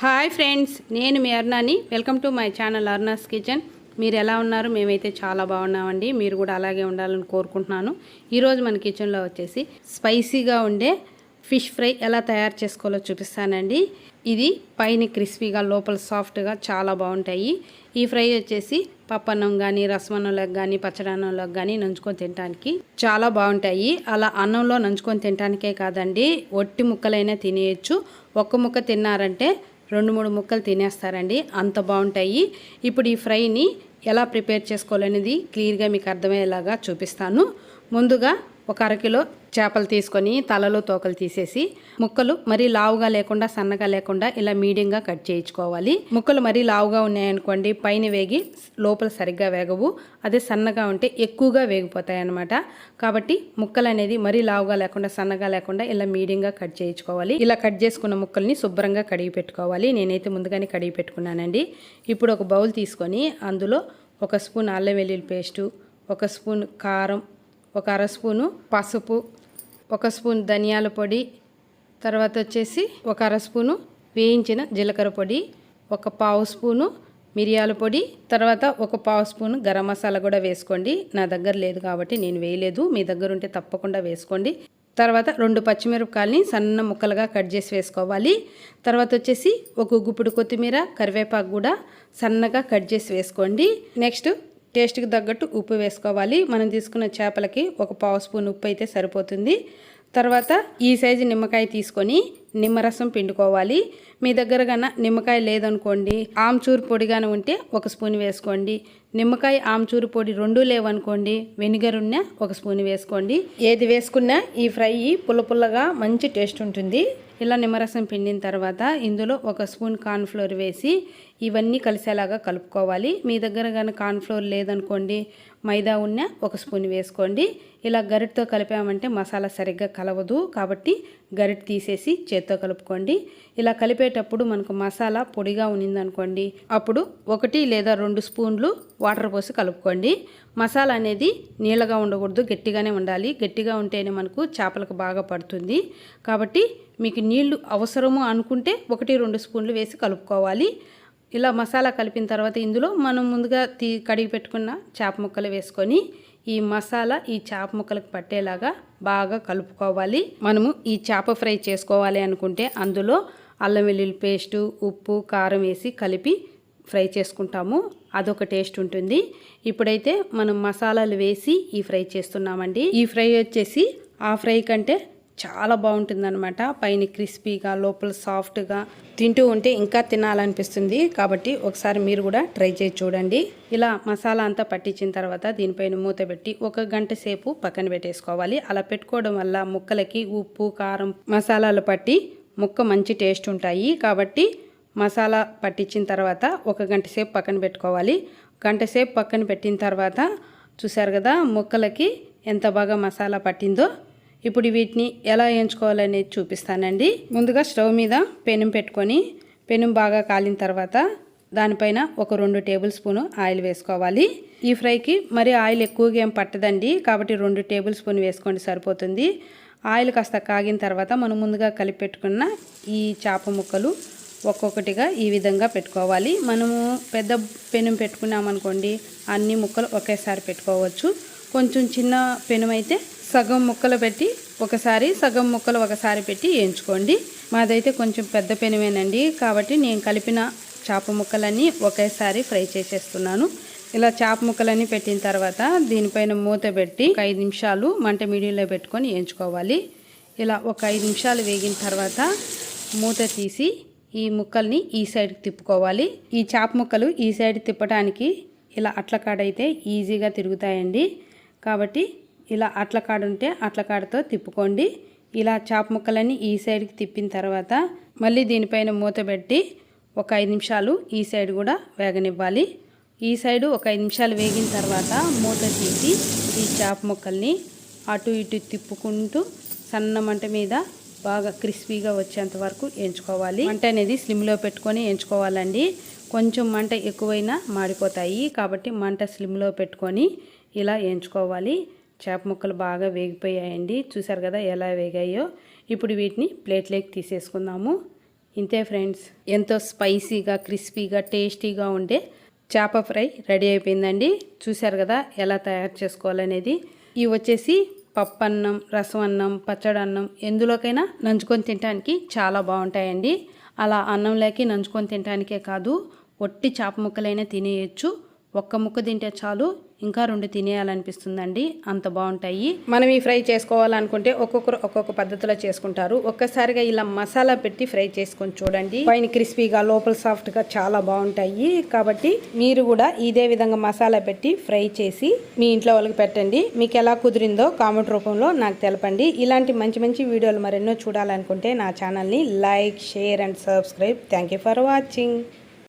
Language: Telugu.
హాయ్ ఫ్రెండ్స్ నేను మీ అర్నాని welcome to my channel Arna's kitchen. మీరు ఎలా ఉన్నారు? మేమైతే చాలా బాగున్నామండి. మీరు కూడా అలాగే ఉండాలని కోరుకుంటున్నాను. ఈరోజు మన కిచెన్లో వచ్చేసి స్పైసీగా ఉండే ఫిష్ ఫ్రై ఎలా తయారు చేసుకోవాలో చూపిస్తానండి. ఇది పైన క్రిస్పీగా లోపల సాఫ్ట్గా చాలా బాగుంటాయి. ఈ ఫ్రై వచ్చేసి పప్పన్నం కానీ రసమన్నంలోకి కానీ పచ్చడన్నంలోకి కానీ నంచుకొని తినడానికి చాలా బాగుంటాయి. అలా అన్నంలో నంచుకొని తినడానికే కాదండి ఒట్టి ముక్కలైనా తినేయచ్చు. ఒక్క ముక్క తిన్నారంటే రెండు మూడు ముక్కలు తినేస్తారండి. అంత బాగుంటాయి. ఇప్పుడు ఈ ఫ్రైని ఎలా ప్రిపేర్ చేసుకోవాలనేది క్లియర్గా మీకు అర్థమయ్యేలాగా చూపిస్తాను. ముందుగా ఒక అరకిలో చేపలు తీసుకొని తలలో తోకలు తీసేసి ముక్కలు మరీ లావుగా లేకుండా సన్నగా లేకుండా ఇలా మీడియంగా కట్ చేయించుకోవాలి. ముక్కలు మరీ లావుగా ఉన్నాయనుకోండి పైన వేగి లోపల సరిగ్గా వేగవు. అదే సన్నగా ఉంటే ఎక్కువగా వేగిపోతాయి అన్నమాట కాబట్టి ముక్కలు అనేది మరీ లావుగా లేకుండా సన్నగా లేకుండా ఇలా మీడియంగా కట్ చేయించుకోవాలి. ఇలా కట్ చేసుకున్న ముక్కల్ని శుభ్రంగా కడిగి పెట్టుకోవాలి. నేనైతే ముందుగానే కడిగి పెట్టుకున్నానండి. ఇప్పుడు ఒక బౌల్ తీసుకొని అందులో ఒక స్పూన్ అల్లం వెల్లుల్లి పేస్టు ఒక స్పూన్ కారం ఒక అర స్పూను పసుపు ఒక స్పూన్ ధనియాల పొడి తర్వాత వచ్చేసి ఒక అర స్పూను వేయించిన జీలకర్ర పొడి ఒక పావు స్పూను మిరియాల పొడి తర్వాత ఒక పావు స్పూను గరం మసాలా కూడా వేసుకోండి. నా దగ్గర లేదు కాబట్టి నేను వేయలేదు. మీ దగ్గర ఉంటే తప్పకుండా వేసుకోండి. తర్వాత రెండు పచ్చిమిరపకాయలని సన్న ముక్కలుగా కట్ చేసి వేసుకోవాలి. తర్వాత వచ్చేసి ఒక గుప్పుడు కొత్తిమీర కరివేపాకు కూడా సన్నగా కట్ చేసి వేసుకోండి. నెక్స్ట్ టేస్ట్కి తగ్గట్టు ఉప్పు వేసుకోవాలి. మనం తీసుకున్న చేపలకి ఒక పావు స్పూన్ ఉప్పు అయితే సరిపోతుంది. తర్వాత ఈ సైజు నిమ్మకాయ తీసుకొని నిమ్మరసం పిండుకోవాలి. మీ దగ్గర కన్నా నిమ్మకాయ లేదనుకోండి ఆమ్చూరు పొడిగానే ఉంటే ఒక స్పూన్ వేసుకోండి. నిమ్మకాయ ఆమ్చూరు పొడి రెండు లేవనుకోండి వెనిగర్ ఉన్న ఒక స్పూన్ వేసుకోండి. ఏది వేసుకున్నా ఈ ఫ్రై పుల్ల పుల్లగా మంచి టేస్ట్ ఉంటుంది. ఇలా నిమ్మరసం పిండిన తర్వాత ఇందులో ఒక స్పూన్ కార్న్ఫ్లోర్ వేసి ఇవన్నీ కలిసేలాగా కలుపుకోవాలి. మీ దగ్గర కానీ కార్న్ఫ్లోర్ లేదనుకోండి మైదా ఉన్న ఒక స్పూన్ వేసుకోండి. ఇలా గరిటతో కలిపామంటే మసాలా సరిగ్గా కలవదు కాబట్టి గరిట తీసేసి చేత్తో కలుపుకోండి. ఇలా కలిపేటప్పుడు మనకు మసాలా పొడిగా ఉన్నిందనుకోండి అప్పుడు ఒకటి లేదా రెండు స్పూన్లు వాటర్ పోసి కలుపుకోండి. మసాలా అనేది నీళ్ళగా ఉండకూడదు గట్టిగానే ఉండాలి. గట్టిగా ఉంటేనే మనకు చేపలకు బాగా పడుతుంది. కాబట్టి మీకు నీళ్ళు అవసరము అనుకుంటే ఒకటి రెండు స్పూన్లు వేసి కలుపుకోవాలి. ఇలా మసాలా కలిపిన తర్వాత ఇందులో మనం ముందుగా తీ కడిగి పెట్టుకున్న చేప ముక్కలు వేసుకొని ఈ మసాలా ఈ చేప ముక్కలకు పట్టేలాగా బాగా కలుపుకోవాలి. మనము ఈ చేప ఫ్రై చేసుకోవాలి అనుకుంటే అందులో అల్లం వెల్లుల్లి పేస్టు ఉప్పు కారం వేసి కలిపి ఫ్రై చేసుకుంటాము. అదొక టేస్ట్ ఉంటుంది. ఇప్పుడైతే మనం మసాలాలు వేసి ఈ ఫ్రై చేస్తున్నామండి. ఈ ఫ్రై వచ్చేసి ఆ ఫ్రై కంటే చాలా బాగుంటుందన్నమాట. పైన క్రిస్పీగా లోపల సాఫ్ట్గా తింటూ ఉంటే ఇంకా తినాలనిపిస్తుంది. కాబట్టి ఒకసారి మీరు కూడా ట్రై చేసి చూడండి. ఇలా మసాలా అంతా పట్టించిన తర్వాత దీనిపైన మూత పెట్టి ఒక గంట సేపు పక్కన పెట్టేసుకోవాలి. అలా పెట్టుకోవడం వల్ల ముక్కలకి ఉప్పు కారం మసాలాలు పట్టి ముక్క మంచి టేస్ట్ ఉంటాయి. కాబట్టి మసాలా పట్టించిన తర్వాత ఒక గంట సేపు పక్కన పెట్టుకోవాలి. గంట సేపు పక్కన పెట్టిన తర్వాత చూసారు కదా ముక్కలకి ఎంత బాగా మసాలా పట్టిందో. ఇప్పుడు వీటిని ఎలా వేయించుకోవాలనేది చూపిస్తానండి. ముందుగా స్టవ్ మీద పెనం పెట్టుకొని పెనం బాగా కాలిన తర్వాత దానిపైన ఒక రెండు టేబుల్ స్పూన్ ఆయిల్ వేసుకోవాలి. ఈ ఫ్రైకి మరి ఆయిల్ ఎక్కువగా ఏం పట్టదండి కాబట్టి రెండు టేబుల్ స్పూన్ వేసుకోండి సరిపోతుంది. ఆయిల్ కాస్త కాగిన తర్వాత మనం ముందుగా కలిపి పెట్టుకున్న ఈ చేప ముక్కలు ఒక్కొక్కటిగా ఈ విధంగా పెట్టుకోవాలి. మనము పెద్ద పెనం పెట్టుకున్నామనుకోండి అన్ని ముక్కలు ఒకేసారి పెట్టుకోవచ్చు. కొంచెం చిన్న పెనం అయితే సగం ముక్కలు పెట్టి ఒకసారి సగం ముక్కలు ఒకసారి పెట్టి వేయించుకోండి. మాదైతే కొంచెం పెద్ద పెనమేనండి కాబట్టి నేను కలిపిన చేప ముక్కలన్నీ ఒకేసారి ఫ్రై చేసేస్తున్నాను. ఇలా చేప ముక్కలన్నీ పెట్టిన తర్వాత దీనిపైన మూత పెట్టి ఒక ఐదు నిమిషాలు మంట మీడియంలో పెట్టుకొని వేయించుకోవాలి. ఇలా ఒక ఐదు నిమిషాలు వేగిన తర్వాత మూత తీసి ఈ ముక్కల్ని ఈ సైడ్కి తిప్పుకోవాలి. ఈ చేప ముక్కలు ఈ సైడ్ తిప్పడానికి ఇలా అట్ల కాడైతే ఈజీగా తిరుగుతాయండి. కాబట్టి ఇలా అట్ల కాడ ఉంటే అట్ల కాడతో తిప్పుకోండి. ఇలా చేప ముక్కలన్నీ ఈ సైడ్కి తిప్పిన తర్వాత మళ్ళీ దీనిపైన మూత పెట్టి ఒక ఐదు నిమిషాలు ఈ సైడ్ కూడా వేగనివ్వాలి. ఈ సైడు ఒక ఐదు నిమిషాలు వేగిన తర్వాత మూత తీసి ఈ చేప ముక్కల్ని అటు ఇటు తిప్పుకుంటూ సన్న మంట మీద బాగా క్రిస్పీగా వచ్చేంత వరకు ఎంచుకోవాలి. మంట అనేది స్లిమ్లో పెట్టుకొని ఎంచుకోవాలండి. కొంచెం మంట ఎక్కువైనా మాడిపోతాయి కాబట్టి మంట స్లిమ్లో పెట్టుకొని ఇలా ఎంచుకోవాలి. చేప ముక్కలు బాగా వేగిపోయాయండి. చూసారు కదా ఎలా వేగాయో. ఇప్పుడు వీటిని ప్లేట్లోకి తీసేసుకుందాము. ఇంతే ఫ్రెండ్స్ ఎంతో స్పైసీగా క్రిస్పీగా టేస్టీగా ఉండే చేప ఫ్రై రెడీ అయిపోయిందండి. చూశారు కదా ఎలా తయారు చేసుకోవాలనేది. ఇవి వచ్చేసి పప్పు అన్నం రసం అన్నం పచ్చడి అన్నం ఎందులోకైనా నంచుకొని తినడానికి చాలా బాగుంటాయండి. అలా అన్నంలోకి నంచుకొని తినడానికే కాదు ఒట్టి చేప ముక్కలైనా తినేయచ్చు. ఒక్క ముక్క తింటే చాలు ఇంకా రెండు తినేయాలనిపిస్తుందండి. అంత బాగుంటాయి. మనం ఈ ఫ్రై చేసుకోవాలనుకుంటే ఒక్కొక్కరు ఒక్కొక్క పద్ధతిలో చేసుకుంటారు. ఒక్కసారిగా ఇలా మసాలా పెట్టి ఫ్రై చేసుకొని చూడండి. పైన క్రిస్పీగా లోపల సాఫ్ట్గా చాలా బాగుంటాయి. కాబట్టి మీరు కూడా ఇదే విధంగా మసాలా పెట్టి ఫ్రై చేసి మీ ఇంట్లో వాళ్ళకి పెట్టండి. మీకు ఎలా కుదిరిందో కామెంట్ రూపంలో నాకు తెలపండి. ఇలాంటి మంచి మంచి వీడియోలు మరెన్నో చూడాలనుకుంటే నా ఛానల్ని like share and subscribe. Thank you for watching.